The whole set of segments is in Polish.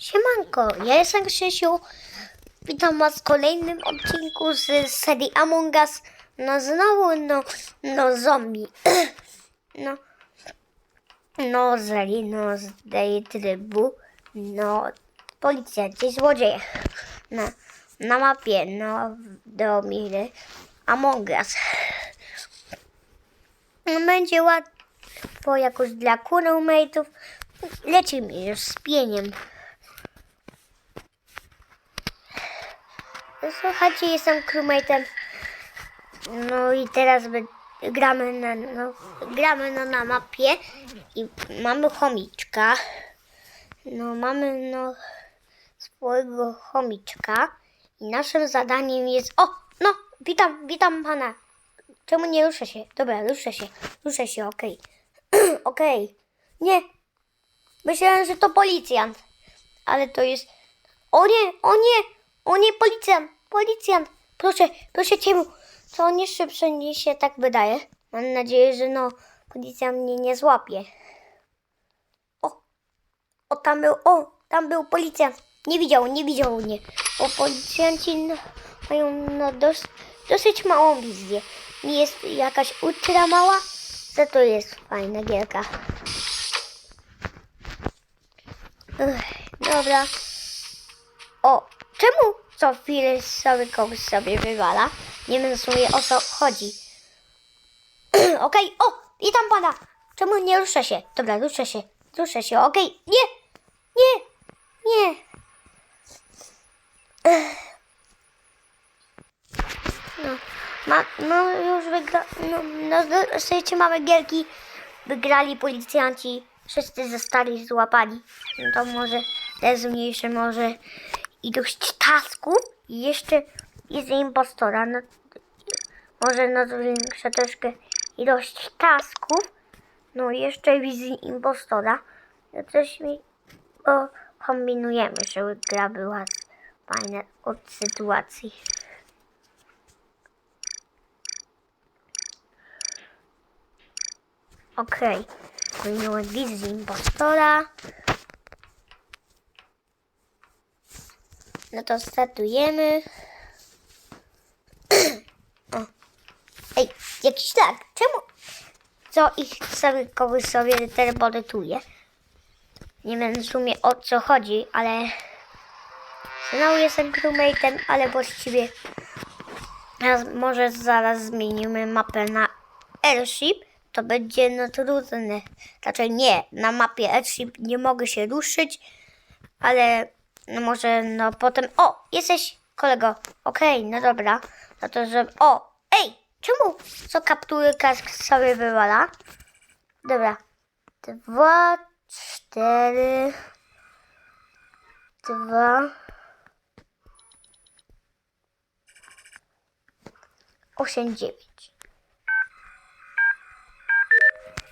Siemanko, ja jestem Krzysiu. Witam was w kolejnym odcinku z serii Among Us. No znowu, no, no zombie. No, no zeli, no z trybu. No, policjanci, złodzieje. Na, na mapie, no, do miry Among Us. No, Będzie łatwo jakoś dla crewmate'ów. Lecimy już z pieniem. Słuchajcie, jestem crewmate'em. No i teraz gramy, na, no, gramy no, na mapie i mamy chomiczka. No mamy no swojego chomiczka i naszym zadaniem jest... O, no, witam, witam pana. Czemu nie ruszę się? Dobra, ruszę się, ruszę się, okej. okej. Nie, myślałem, że to policjant, ale to jest... O nie, o nie, o nie, policjant, policjant. Proszę, proszę cię, co on jeszcze przeniesie, tak wydaje. Mam nadzieję, że no, policja mnie nie złapie. O, o tam był, o, tam był policjant. Nie widział, nie widział mnie. O, policjanci mają no, dos, dosyć małą wizję. Nie jest jakaś ultra mała, za to jest fajna gierka. Ech, dobra. O, czemu co chwilę sobie kogoś sobie wywala? Nie sumie o co chodzi. Okej, o, witam pana. Czemu nie rusza się? Dobra, ruszę się, ruszę się, okej. Nie, nie, nie. Ech. No, ma, no już wygra, no, no słuchajcie, mamy gierki. Wygrali policjanci, wszyscy zostali złapani. No to może te zmniejszy może ilość tasków i jeszcze jest impostora. No, może no zwiększa troszkę ilość tasków. No jeszcze wizji impostora. No coś mi o, kombinujemy, żeby gra była fajna od sytuacji. Okej, okay. wizji impostora. No to startujemy. o. Ej, jakiś tak. Czemu? Co ich sobie kogoś sobie teleportuje? Nie wiem w sumie o co chodzi, ale znowu jestem crewmate'em, ale właściwie teraz może zaraz zmienimy mapę na airship. To będzie no trudne. Raczej nie, na mapie airship nie mogę się ruszyć, ale no może no potem. O, jesteś kolego. Okej, no dobra. No to że. O! Ej! Czemu co kaptury kask sobie wywala? Dobra. Dwa, cztery. Dwa. Osiem, dziewięć.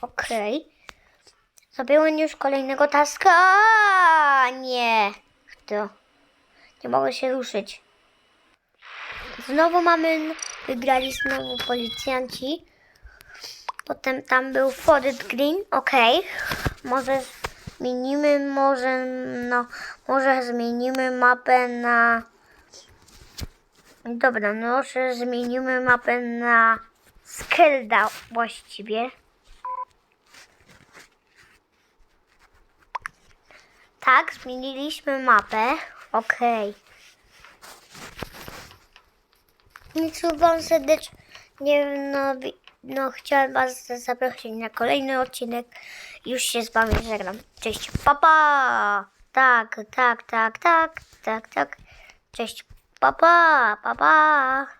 Okej. Zrobiłem już kolejnego taska. Nie. To. Nie mogę się ruszyć. Znowu mamy. Wygrali znowu policjanci. Potem tam był Forest Green. Okej. Może zmienimy, może. No. Może zmienimy mapę na. Dobra, no może zmienimy mapę na Skelda właściwie. Tak, zmieniliśmy mapę. Okej. Nic wam serdecznie, no, no chciałem was zaprosić na kolejny odcinek. Już się z wami żegnam. Cześć, papa! Tak, tak, tak, tak, tak, tak. Cześć, papa, papa.